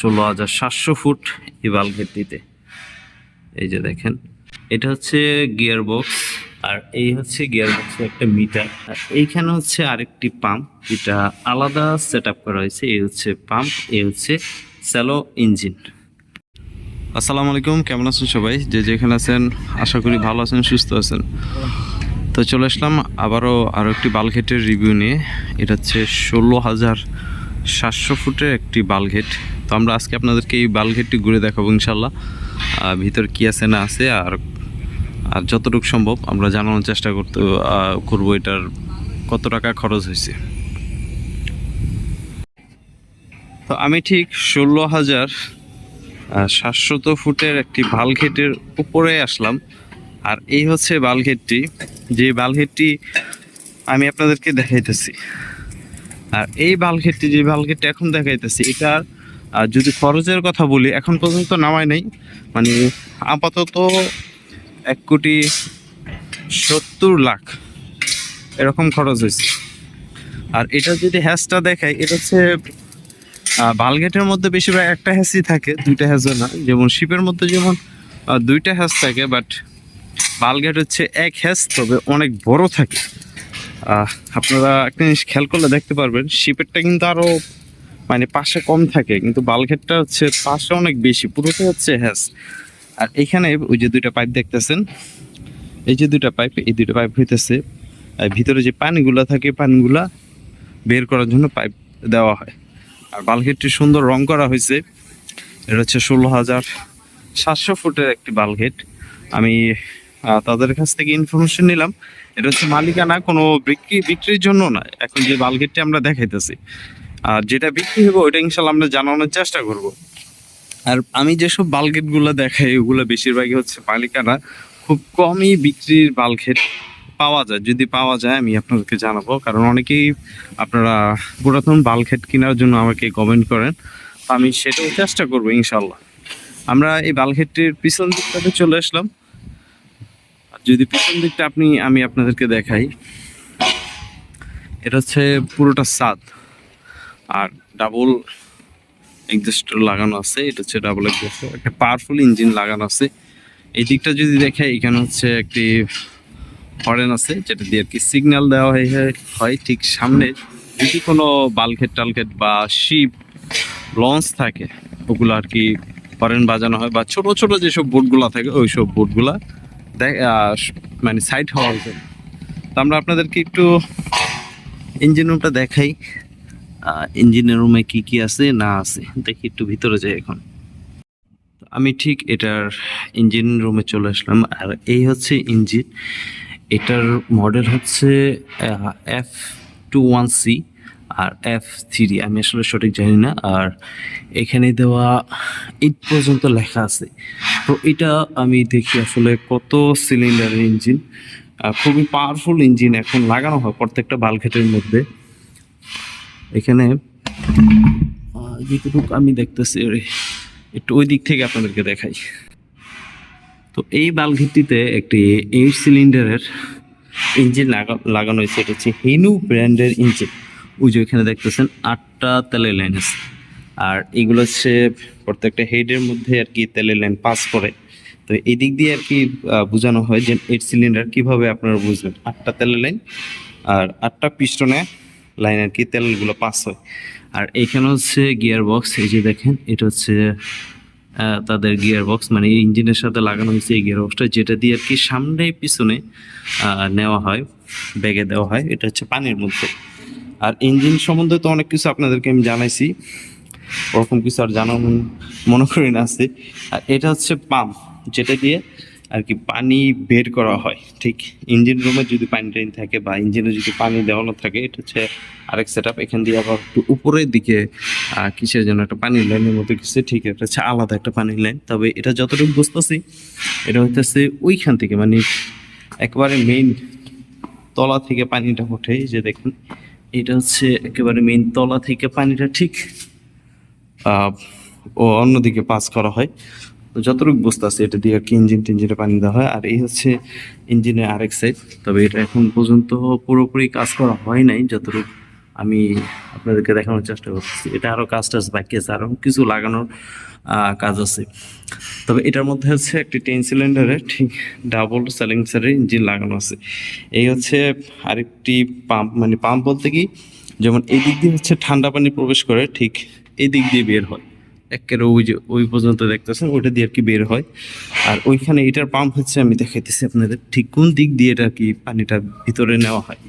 ষোলো হাজার সাতশো ফুট এই বালঘেটটিতে এই যে দেখেন, এটা হচ্ছে গিয়ার বক্স আর এই হচ্ছে গিয়ার বক্সের একটা মিটার। আর এইখানে হচ্ছে আরেকটি পাম্প, যেটা আলাদা সেট করা হয়েছে। এই হচ্ছে পাম্প, এই হচ্ছে স্যালো ইঞ্জিন। আসসালামু আলাইকুম, কেমন আছেন সবাই? যে যেখানে আছেন, আশা করি ভালো আছেন, সুস্থ আছেন। তো চলে আসলাম আবারও আরও একটি বালঘেটের রিভিউ নিয়ে। এটা হচ্ছে ষোলো হাজার সাতশো ফুটের একটি বালঘেট তো আমরা আজকে আপনাদেরকে এই বালঘেটটি ঘুরে দেখাবো ইনশাল্লাহ। ভিতর কি আছে না আছে আর আর যতটুকু সম্ভব আমরা জানানোর চেষ্টা করতে করব এটার কত টাকা খরচ হয়েছে। তো আমি ঠিক ষোলো হাজার সাতশত ফুটের একটি বালঘেটের উপরে আসলাম। আর এই হচ্ছে বালঘেটটি, যে বালঘেটটি আমি আপনাদেরকে দেখাইতেছি। আর এই বালঘেটটি, যে বালঘেটটি এখন দেখাইতেছি, এটার আহ, যদি খরচের কথা বলি এখন পর্যন্ত নামাই নাই। মানে আপাতত এক কোটি সত্তর লাখ এরকম খরচ হয়েছে। আর এটা যদি হ্যাসটা দেখাই এটা হচ্ছে বালগেটের মধ্যে বেশিরভাগ একটা হ্যাসই থাকে দুইটা হ্যাসও না। যেমন শিপের মধ্যে যেমন দুইটা হ্যাস থাকে বাট বালগেট হচ্ছে এক হ্যাস তবে অনেক বড় থাকে। আপনারা একটা জিনিস খেয়াল করলে দেখতে পারবেন শিপেরটা কিন্তু আরও মানে পাশে কম থাকে, কিন্তু বালঘেটটা হচ্ছে পাশে অনেক বেশি। পুরোটা হচ্ছে হ্যাস। আর এখানে ওই যে দুইটা পাইপ দেখতেছেন, এই যে দুইটা পাইপ, এই দুইটা পাইপ হইতেছে, আর ভিতরে যে পানিগুলা থাকে, পানিগুলা বের করার জন্য পাইপ দেওয়া হয়। আর বালঘেটটি সুন্দর রং করা হয়েছে। এটা হচ্ছে ষোলো হাজার সাতশো ফুটের একটি বালঘেট আমি তাদের কাছ থেকে ইনফরমেশন নিলাম। এটা হচ্ছে মালিকানা, কোনো বিক্রি, বিক্রির জন্য না। এখন যে বালঘেটটি আমরা দেখাইতেছি। আর যেটা বিক্রি হবে ওইটা ইনশাল্লাহ আমরা জানানোর চেষ্টা করব। আর আমি যেসব বালঘেটগুলো দেখাই, ওগুলো বেশিরভাগই হচ্ছে মালিকানা খুব কমই বিক্রির বালঘেট পাওয়া যায়। যদি পাওয়া যায়, আমি আপনাদেরকে জানাব। কারণ অনেকেই আপনারা পুরাতন বালঘেট কেনার জন্য আমাকে কমেন্ট করেন আমি সেটাও চেষ্টা করব ইনশাল্লাহ। আমরা এই বালঘেটটির পিছন দিকটাতে চলে আসলাম। যদি পিছন দিকটা আপনি, আমি আপনাদেরকে দেখাই। এটা হচ্ছে পুরোটা সাদ আর ডাবল এক্সস্টার লাগানো আছে, এটা হচ্ছে ডাবল এক্সস্টার একটা পাওয়ারফুল ইঞ্জিন লাগানো আছে। এই দিকটা যদি দেখে, এখানে হচ্ছে একটি হরেন আছে, যেটা দিয়ে আর কি সিগন্যাল দেওয়া হয় ঠিক সামনে। যদি কোনো বালখেট টালখেট বা শিপ লঞ্চ থাকে, ওগুলো আর কি হরেন বাজানো হয় বা ছোট ছোট যেসব বোটগুলো থাকে ওই সব বোটগুলা দেখ মানে সাইড হওয়ার জন্য। তো আমরা আপনাদেরকে একটু ইঞ্জিন রুমটা দেখাই। ইঞ্জিনের রুমে কি কি আছে? না আছে। দেখি একটু ভিতরে যাই এখন। আমি ঠিক এটার ইঞ্জিন রুমে চলে আসলাম। আর এই হচ্ছে ইঞ্জিন এটার মডেল হচ্ছে F two one C R F three আমি আসলে সঠিক জানি না। আর এখানে দেওয়া এইট পর্যন্ত লেখা আছে। তো এটা আমি দেখি আসলে কত সিলিন্ডারের ইঞ্জিন খুবই পাওয়ারফুল ইঞ্জিন এখন লাগানো হয় প্রত্যেকটা বালঘেটের মধ্যে। এখানে যেটুকু আমি দেখতেছি একটু ওই দিক থেকে আপনাদেরকে দেখাই। তো এই বালঘেটটিতে একটি এইট সিলিন্ডারের ইঞ্জিন লাগা- লাগানো হয়েছে। এটা হচ্ছে হেনু ব্র্যান্ডের ইঞ্জিন। ওই যে এখানে দেখতেছেন আটটা তেলের লাইন আছে। আর এগুলো হচ্ছে প্রত্যেকটা হেডের মধ্যে আর কি তেলের লাইন পাস করে। তো এই দিক দিয়ে আর কি বোঝানো হয় যে এইট সিলিন্ডার কীভাবে আপনারা বুঝবেন? আটটা তেলের লাইন আর আটটা পিস্টনে লাইন আর কি তেলগুলো পাস হয়। আর এইখানে হচ্ছে গিয়ার বক্স এই যে দেখেন, এটা হচ্ছে তাদের গিয়ার বক্স মানে ইঞ্জিনের সাথে লাগানো হয়েছে এই গিয়ার বক্সটা যেটা দিয়ে আর কি সামনে পিছনে নেওয়া হয়, ব্যাগে দেওয়া হয়, এটা হচ্ছে পানির মধ্যে। আর ইঞ্জিন সম্বন্ধে তো অনেক কিছু আপনাদেরকে আমি জানাইছি, ওরকম কিছু আর জানা মনে করি না আছে আর এটা হচ্ছে পাম্প, যেটা দিয়ে আর কি পানি বের করা হয়, ঠিক? ইঞ্জিন রুমে যদি পানি টাইন থাকে বা ইঞ্জিনে যদি পানি দেওয়ানো থাকে, এটা হচ্ছে আরেক সেট আপ এখান দিয়ে আবার একটু উপরের দিকে কিসের জন্য একটা পানির লাইনের মতো কিছু ঠিক? এটা হচ্ছে আলাদা একটা পানির লাইন তবে এটা যতটুকু বুঝতেছি, এটা হইতেছে ওইখান থেকে মানে একেবারে মেইন তলা থেকে পানিটা ওঠে যে দেখুন। এটা হচ্ছে একেবারে মেইন তলা থেকে পানিটা, ঠিক? ও অন্যদিকে পাস করা হয়। তো যতটুকু বুঝতে আছে এটা দিয়ে আর কি ইঞ্জিন টিঞ্জিনে পানি দেওয়া হয়। আর এই হচ্ছে ইঞ্জিনের আরেক সাইড তবে এটা এখন পর্যন্ত পুরোপুরি কাজ করা হয় নাই, যতটুকু আমি আপনাদেরকে দেখানোর চেষ্টা করতেছি। এটা আরও কাজ টাজ বাকি আছে আরও কিছু লাগানোর কাজ আছে। তবে এটার মধ্যে হচ্ছে একটি টেন সিলিন্ডারে ঠিক ডাবল সাইলেন্সারের ইঞ্জিন লাগানো আছে। এই হচ্ছে আরেকটি পাম্প মানে পাম্প বলতে কি, যেমন এই দিক দিয়ে হচ্ছে ঠান্ডা পানি প্রবেশ করে, ঠিক এই দিক দিয়ে বের হয়। একেবারে ওই যে, ওই পর্যন্ত দেখতেছেন, ওইটা দিয়ে আর কি বের হয়। আর ওইখানে এটার পাম্প হচ্ছে, আমি দেখাইতেছি আপনাদের, ঠিক কোন দিক দিয়ে এটা কি পানিটা ভিতরে নেওয়া হয়।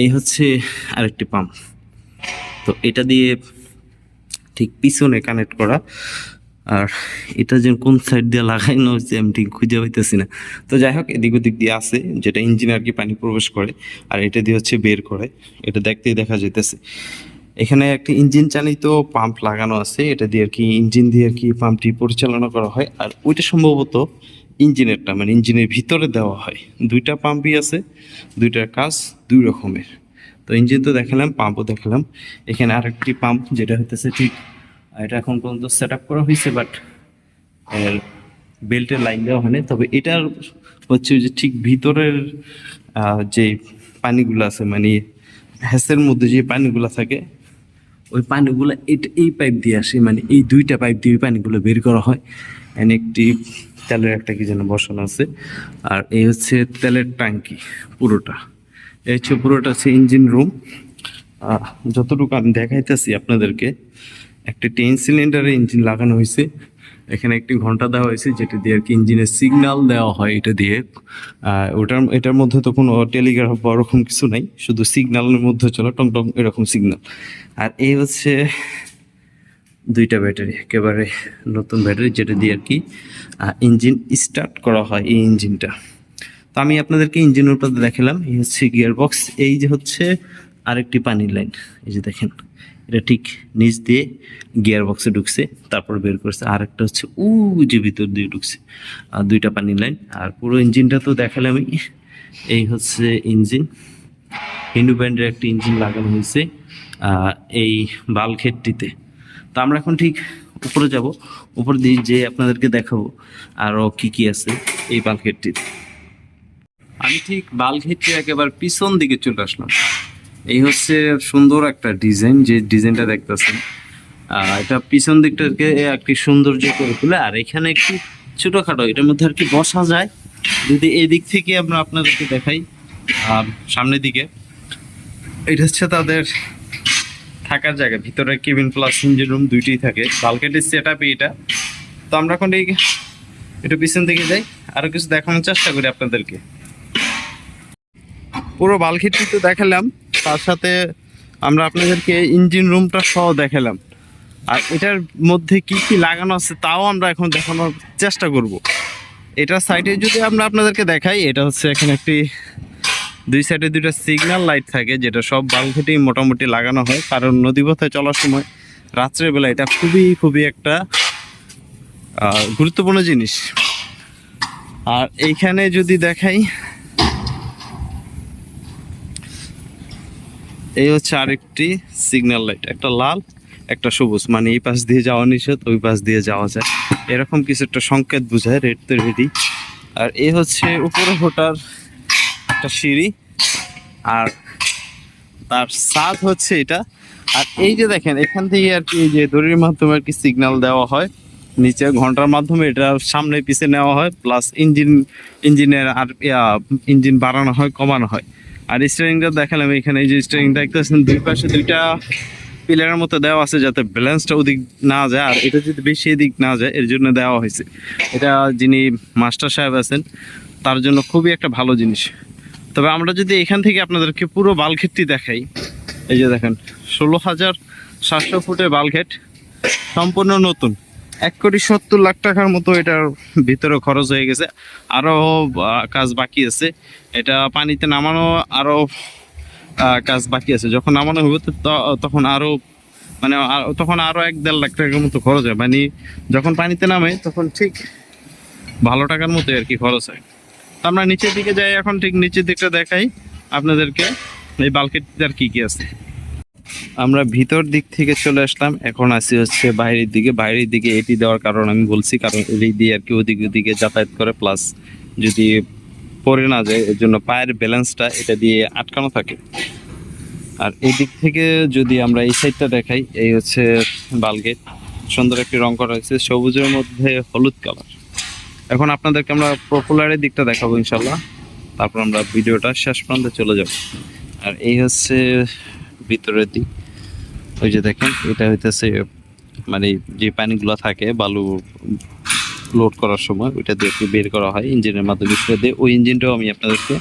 এই হচ্ছে আরেকটি পাম্প তো এটা দিয়ে ঠিক পিছনে কানেক্ট করা। আর এটা যে কোন সাইড দিয়ে লাগানো হচ্ছে আমি ঠিক খুঁজে পাইতেছি না। তো যাই হোক, এদিক ওদিক দিয়ে আছে, যেটা ইঞ্জিন আর কি পানি প্রবেশ করে। আর এটা দিয়ে হচ্ছে বের করে। এটা দেখতেই দেখা যেতেছে এখানে একটি ইঞ্জিন চালিত পাম্প লাগানো আছে। এটা দিয়ে আর কি ইঞ্জিন দিয়ে আর কি পাম্পটি পরিচালনা করা হয়। আর ওইটা সম্ভবত ইঞ্জিনেরটা মানে ইঞ্জিনের ভিতরে দেওয়া হয়। দুইটা পাম্পই আছে দুইটার কাজ দুই রকমের। তো ইঞ্জিন তো দেখালাম পাম্পও দেখালাম। এখানে আরেকটি পাম্প যেটা হতেছে ঠিক, এটা এখন পর্যন্ত সেট আপ করা হয়েছে বাট এর বেল্টের লাইন দেওয়া হয়নি। তবে এটার হচ্ছে যে ঠিক ভিতরের যে পানিগুলো আছে মানে হ্যাসের মধ্যে যে পানিগুলো থাকে ওই পানিগুলো এই পাইপ দিয়ে আসে মানে এই দুইটা পাইপ দিয়ে পানিগুলো বের করা হয়। অ্যান্ড একটি তেলের একটা কি যেন বসানো আছে। আর এই হচ্ছে তেলের ট্যাঙ্কি পুরোটা। এই হচ্ছে পুরোটা হচ্ছে ইঞ্জিন রুম যতটুকু আমি দেখাইতেছি আপনাদেরকে, একটা টেন সিলিন্ডারে ইঞ্জিন লাগানো হয়েছে এখানে একটি ঘণ্টা দেওয়া হয়েছে, যেটা দিয়ে আর কি ইঞ্জিনের সিগনাল দেওয়া হয় এটা দিয়ে। ওটার, এটার মধ্যে তো কোনো টেলিগ্রাফ বা ওরকম কিছু নাই, শুধু সিগনালের মধ্যে চলে, টং টং, এরকম সিগনাল আর এই হচ্ছে দুইটা ব্যাটারি, একেবারে নতুন ব্যাটারি, যেটা দিয়ে আর কি ইঞ্জিন স্টার্ট করা হয় এই ইঞ্জিনটা তো আমি আপনাদেরকে ইঞ্জিনের উপর দেখালাম, এই হচ্ছে গিয়ার বক্স এই যে হচ্ছে আরেকটি পানির লাইন এই যে দেখেন। এটা ঠিক নিচ দিয়ে গিয়ার বক্সে ঢুকছে, তারপর বের করছে। আর একটা হচ্ছে উ যে ভিতর দিয়ে ঢুকছে। আর দুইটা পানির লাইন। আর পুরো ইঞ্জিনটা তো দেখালাম আমি এই হচ্ছে ইঞ্জিন। হিন্দু ব্র্যান্ডের একটা ইঞ্জিন লাগানো হয়েছে এই বালখেটটিতে তো আমরা এখন ঠিক উপরে যাব। উপর দিয়ে যে আপনাদেরকে দেখাবো, আরও কি কি আছে এই বালখেটটিতে আমি ঠিক বালঘেটে একেবারে পিছন দিকে চলে আসলাম। এই হচ্ছে সুন্দর একটা ডিজাইন, যে ডিজাইনটা দেখতেছেন। এটা পিছন দিকটাকে একটি সৌন্দর্য করে তোলে, আর এখানে একটু ছোটখাটো, এটার মধ্যে আর কি বসা যায়। যদি এই দিক থেকে আমরা আপনাদেরকে দেখাই আর সামনের দিকে, এটা হচ্ছে তাদের থাকার জায়গা। ভিতরে কেবিন প্লাস ইঞ্জিন রুম দুইটাই থাকে। বালকেটের সেট আপই এটা। তো আমরা এখন এই একটু পিছন দিকে যাই আরও কিছু দেখানোর চেষ্টা করি আপনাদেরকে। পুরো বালখিটি তো দেখালাম। তার সাথে আমরা আপনাদেরকে ইঞ্জিন রুমটা সহ দেখালাম। আর এটার মধ্যে কি কি লাগানো আছে তাও আমরা এখন দেখানোর চেষ্টা করব। এটা সাইডে যদি আমরা আপনাদেরকে দেখাই, এটা হচ্ছে এখানে একটি, দুই সাইডে দুইটা সিগন্যাল লাইট থাকে, যেটা সব বালঘেটেই মোটামুটি লাগানো হয়। কারণ নদীপথে চলার সময় রাত্রের বেলা এটা খুবই খুবই একটা গুরুত্বপূর্ণ জিনিস। আর এইখানে যদি দেখাই এই হচ্ছে আরেকটি সিগন্যাল লাইট একটা লাল, একটা সবুজ। মানে এই পাশ দিয়ে যাওয়া নিষেধ, ওই পাশ দিয়ে যাওয়া যায়। এরকম কিছু একটা সংকেত বোঝায় রেড তো রেডি আর এই হচ্ছে উপরে হোটার একটা সিঁড়ি, আর তার সাদ হচ্ছে এটা। আর এই যে দেখেন, এখান থেকে আর কি যে দড়ির মাধ্যমে আর কি সিগন্যাল দেওয়া হয়। নিচে ঘণ্টার মাধ্যমে এটা সামনে পিছে নেওয়া হয় প্লাস ইঞ্জিন ইঞ্জিনের আর ইঞ্জিন বাড়ানো হয়, কমানো হয়। আর স্টিয়ারিংটা দেখালাম, এখানে যে স্টিয়ারিং দেখতেছেন, দুই পাশে দুইটা পিলারের মতো দেওয়া আছে যাতে ব্যালেন্সটা ওদিক না যায়, আর এটা যদি বেশি এদিক না যায়, এর জন্য দেওয়া হয়েছে। এটা যিনি মাস্টার সাহেব আছেন, তার জন্য খুবই একটা ভালো জিনিস। তবে আমরা যদি এখান থেকে আপনাদেরকে পুরো বালঘেটটি দেখাই, এই যে দেখেন, ষোলো হাজার সাতশো ফুটের বালঘেট সম্পূর্ণ নতুন। এক কোটি সত্তর লাখ টাকার মতো এটার ভিতরে খরচ হয়ে গেছে। আরও কাজ বাকি আছে। এটা পানিতে নামানো আরও কাজ বাকি আছে। যখন নামানো হবে তখন আরও মানে তখন আরও এক দেড় লাখ টাকার মতো খরচ হয়। মানে যখন পানিতে নামে, তখন ঠিক ভালো টাকার মতো আর কি খরচ হয়। তো আমরা নিচের দিকে যাই। এখন ঠিক নিচের দিকটা দেখাই আপনাদেরকে। এই বালকেট আর কি কি আছে? আমরা ভিতর দিক থেকে চলে আসলাম। এখন আসি হচ্ছে বাইরের দিকে। বাইরের দিকে এটি দেওয়ার কারণ আমি বলছি, কারণ এই দিয়ে আর কি ওদিক ওদিকে যাতায়াত করে। প্লাস যদি পরে না যায়, এর জন্য পায়ের ব্যালেন্সটা এটা দিয়ে আটকানো থাকে। আর এই দিক থেকে যদি আমরা এই সাইডটা দেখাই, এই হচ্ছে বালগেট সুন্দর একটি রং করা হয়েছে, সবুজের মধ্যে হলুদ কালার এখন আপনাদেরকে আমরা পপুলারের দিকটা দেখাবো ইনশাল্লাহ তারপর আমরা ভিডিওটা শেষ প্রান্তে চলে যাব। আর এই হচ্ছে ভিতরের দিক। ওই যে দেখেন, এটা হইতেছে মানে যে পানিগুলো থাকে, বালু লোড করার সময়, ওইটা দিয়ে বের করা হয়, ইঞ্জিনের মাধ্যমে সেটা দিয়ে। ওই ইঞ্জিনটাও আমি আপনাদেরকে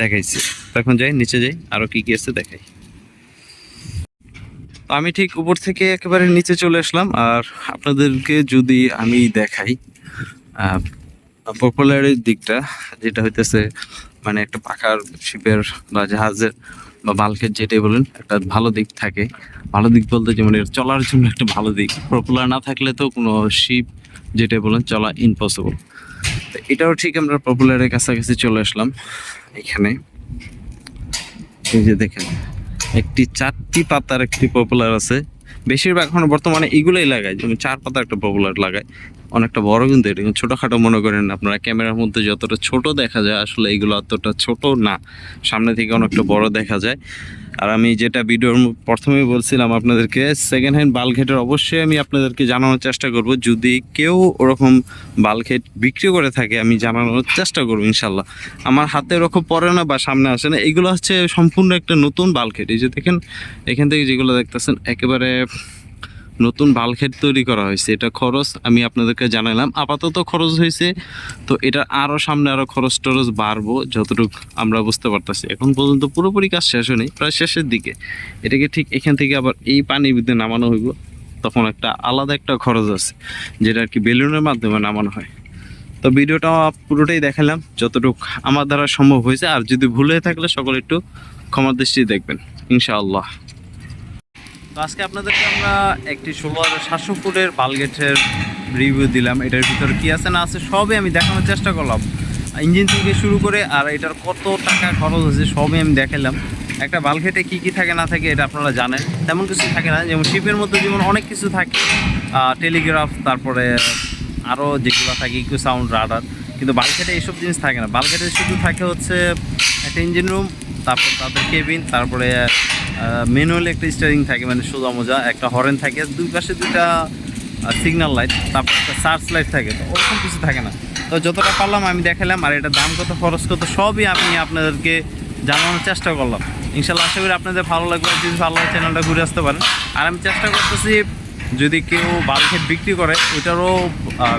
দেখাইছি। এখন যাই, নিচে যাই, আরও কি কি আছে দেখাই। আমি ঠিক উপর থেকে একেবারে নিচে চলে আসলাম, আর আপনাদেরকে যদি আমি দেখাই পপুলারের দিকটা, যেটা হইতেছে মানে একটা পাখার, শিপের বা জাহাজের বা বাল্কের যেটাই বলেন, একটা ভালো দিক থাকে। ভালো দিক বলতে যেমন এর চলার জন্য একটা ভালো দিক। প্রপুলার না থাকলে তো কোনো শিপ যেটাই বলেন, চলা ইম্পসিবল তো এটাও ঠিক আমরা পপুলারের কাছাকাছি চলে আসলাম এখানে। এই যে দেখেন, একটি চারটি পাতার একটি পপুলার আছে। বেশিরভাগ এখন বর্তমানে এগুলোই লাগায়। যেমন চার পাতা একটা পপুলার লাগায়। অনেকটা বড় কিন্তু এটা। ছোটোখাটো মনে করেন আপনারা, ক্যামেরার মধ্যে যতটা ছোট দেখা যায়, আসলে এগুলো অতটা ছোট না। সামনে থেকে অনেকটা বড় দেখা যায়। আর আমি যেটা ভিডিওর প্রথমেই বলছিলাম আপনাদেরকে সেকেন্ড হ্যান্ড বালঘেটের অবশ্যই আমি আপনাদেরকে জানানোর চেষ্টা করব। যদি কেউ ওরকম বালঘেট বিক্রি করে থাকে, আমি জানানোর চেষ্টা করব ইনশাল্লাহ। আমার হাতে ওরকম পড়ে না বা সামনে আসে না। এগুলো হচ্ছে সম্পূর্ণ একটা নতুন বালঘেট এই যে দেখেন, এখান থেকে যেগুলো দেখতেছেন, একেবারে নতুন বালঘেট তৈরি করা হয়েছে। এটা খরচ আমি আপনাদেরকে জানালাম আপাতত খরচ হয়েছে। তো এটা আরও সামনে আরও খরচ টরচ বাড়বো, যতটুকু আমরা বুঝতে পারতেছি। এখন পর্যন্ত পুরোপুরি কাজ শেষ হয়নি, প্রায় শেষের দিকে। এটাকে ঠিক এখান থেকে আবার এই পানির ভিতরে নামানো হইব, তখন একটা আলাদা একটা খরচ আছে, যেটা আর কি বেলুনের মাধ্যমে নামানো হয়। তো ভিডিওটা পুরোটাই দেখালাম, যতটুকু আমার দ্বারা সম্ভব হয়েছে। আর যদি ভুল হয়ে থাকলে সকলে একটু ক্ষমার দৃষ্টি দেখবেন, ইনশাআল্লাহ। তো আজকে আপনাদেরকে আমরা একটি ষোলো হাজার সাতশো ফুটের বালগেটের রিভিউ দিলাম। এটার ভিতরে কি আছে, না আছে, সবই আমি দেখানোর চেষ্টা করলাম। ইঞ্জিন থেকে শুরু করে আর এটার কত টাকা খরচ হয়েছে, সবই আমি দেখালাম। একটা বালঘেটে কি কি থাকে, না থাকে, এটা আপনারা জানেন। তেমন কিছু থাকে না, যেমন শিপের মধ্যে যেমন অনেক কিছু থাকে। টেলিগ্রাফ তারপরে আরও যেগুলো থাকে ইকো সাউন্ড রাডার কিন্তু বালঘেটে এইসব জিনিস থাকে না। বালঘেটে শুধু থাকে হচ্ছে একটা ইঞ্জিন রুম তারপর তাদের কেবিন তারপরে ম্যানুয়ালি একটা স্টারিং থাকে মানে সোজা মোজা, একটা হরেন থাকে, দুই পাশে দুইটা সিগন্যাল লাইট তারপর একটা সার্চ লাইট থাকে, তো ওরকম কিছু থাকে না। তো যতটা পারলাম আমি দেখালাম, আর এটা দাম কত, খরচ কত, সবই আমি আপনাদেরকে জানানোর চেষ্টা করলাম। ইনশাল্লাহ আশা করি আপনাদের ভালো লাগবে, যদি ভালো লাগে চ্যানেলটা ঘুরে আসতে পারেন। আর আমি চেষ্টা করতেছি যদি কেউ বাল্কেট বিক্রি করে, ওইটারও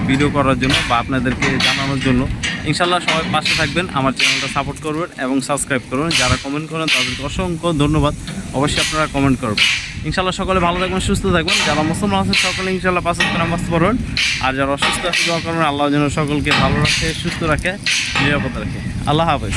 ভিডিও করার জন্য বা আপনাদেরকে জানানোর জন্য, ইনশাল্লাহ সবাই পাশে থাকবেন, আমার চ্যানেলটা সাপোর্ট করবেন এবং সাবস্ক্রাইব করবেন। যারা কমেন্ট করেন, তাদেরকে অসংখ্য ধন্যবাদ। অবশ্যই আপনারা কমেন্ট করবেন। ইনশাল্লাহ সকলে ভালো থাকবেন, সুস্থ থাকবেন। যারা মুসলমান আছেন, সকলে ইনশাল্লাহ পাঁচ হাজার নামাজ পড়বেন। আর যারা অসুস্থ আছে দোয়া করবেন। আল্লাহ যেন সকলকে ভালো রাখে, সুস্থ রাখে, নিরাপদ রাখে। আল্লাহ হাফেজ।